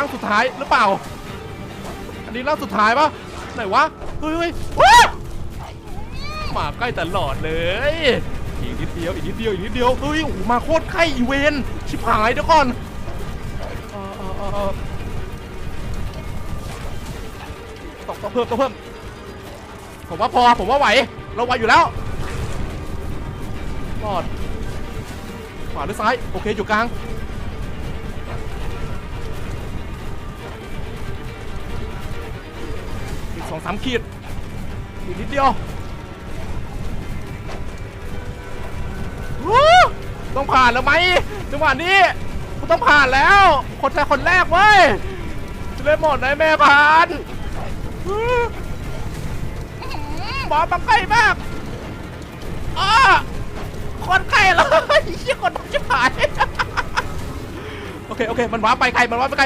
ร่างสุดท้ายหรือเปล่า อันนี้ร่างสุดท้ายปะไหนวะ เฮ้ยเฮ้ยมาใกล้ตลอดเลย อีกนิดเดียว อีกนิดเดียว อีกนิดเดียว เฮ้ย โอ้โห มาโคตรใกล้อีเวน ชิบหายเดี๋ยวก่อนต้องต้องเพิ่มต้องเพิ่ม ผมว่าพอ ผมว่าไหว เราไหวอยู่แล้วรอด ขวาหรือซ้าย โอเค อยู่กลาง สองสามขีดอีกนิดเดียวต้องผ่านแล้วไหมจังหวะนี้กูต้องผ่านแล้ว คนแรกคนแรกเว้ยจะเล่นหมดได้แม่ผ่านวู้บอสมาใกล้มากอคนใกล้เลยเหี้ยคนชิบหายโอเคโอเคมันว้าไปไกลมันว้าไปไกล